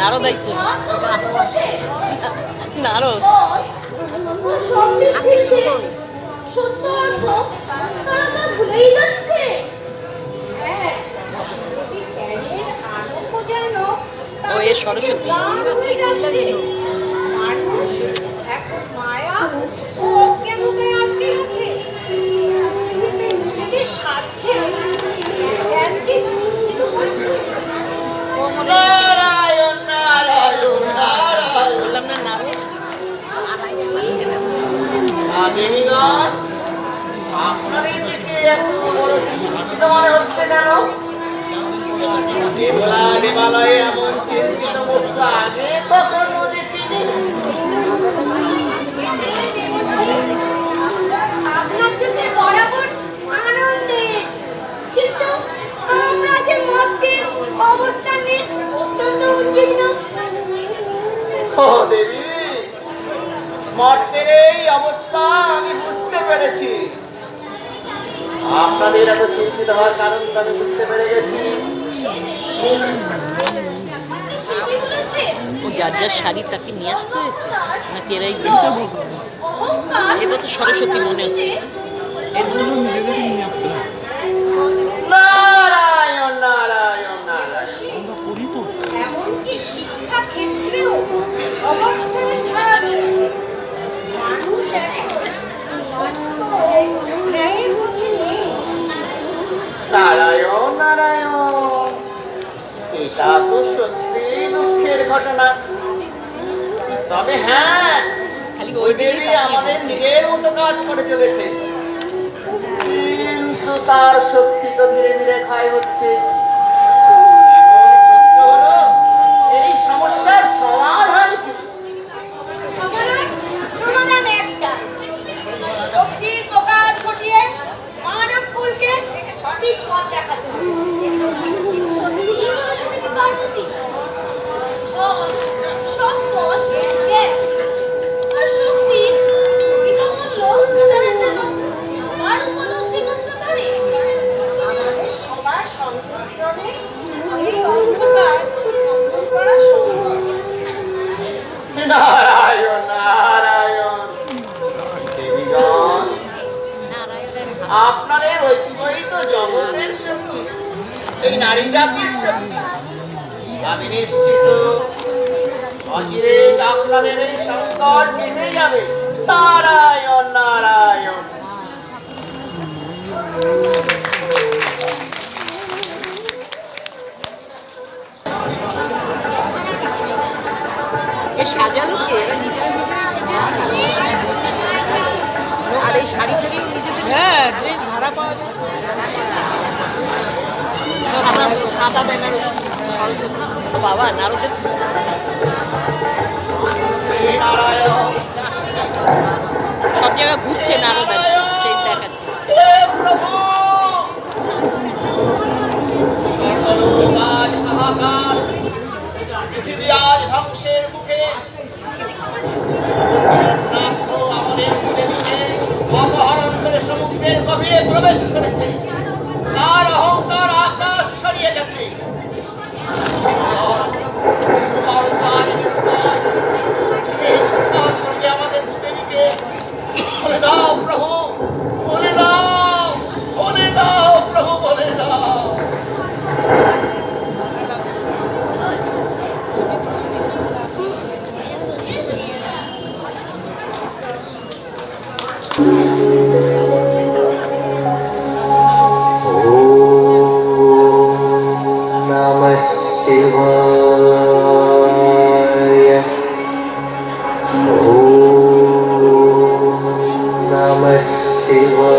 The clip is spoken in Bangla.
নারদ দেখছে নারদ। সত্য অর্থ তারা তা ভুলেই যাচ্ছে। হ্যাঁ ও, এ সরস্বতী। মানুষ এখন মায়া চিন্তিত মনে হচ্ছে কেন? দেবলা দেবালয়ে এমন চিন্তিত মুখ আগে কখনো দেখিনি। আপনার চোখে বরাবর আনন্দের কিন্তু আমরা যে মধ্যের অবস্থান নিয়ে অত্যন্ত উদ্বিগ্ন। ও দেবী মর্তের এই অবস্থা আমি বুঝতে পেরেছি। আপনাদের এত চিন্তিত হওয়ার কারণ আমি বুঝতে পেরে গেছি। ও যার যার শাড়ি তাকে নিয়ে আসতে হয়েছে নাকি এরাই এটা তো সরস্বতী মনে হচ্ছে। নিয়ে নারায়ণ নারায়ণ। এটা তো সত্যি দুঃখের ঘটনা। তবে হ্যাঁ খালি ওই দেবী আমাদের নিজের মতো কাজ করে চলেছে। কিন্তু তার শক্তি তো ধীরে ধীরে ক্ষয় হচ্ছে। সঠিক পথ দেখাতে হবে বলেছে দেবী পার্বতী এই নারী জাতির শক্তি আমি নিশ্চিত অচিরে আপনাদের এই সংকট কেটে যাবে। নারায়ণ নারায়ণ। আর এই শাড়ি নিজেদের হ্যাঁ ড্রেস ভাড়া পাওয়া যায়। সব জায়গায় ঘুরছে নারদ সেই দেখাচ্ছে পৃথিবী আজ মুখে আমাদের অপহরণ করে সমুদ্রের গভীরে প্রবেশ করেছে शिवाय। ॐ नमः शिवाय।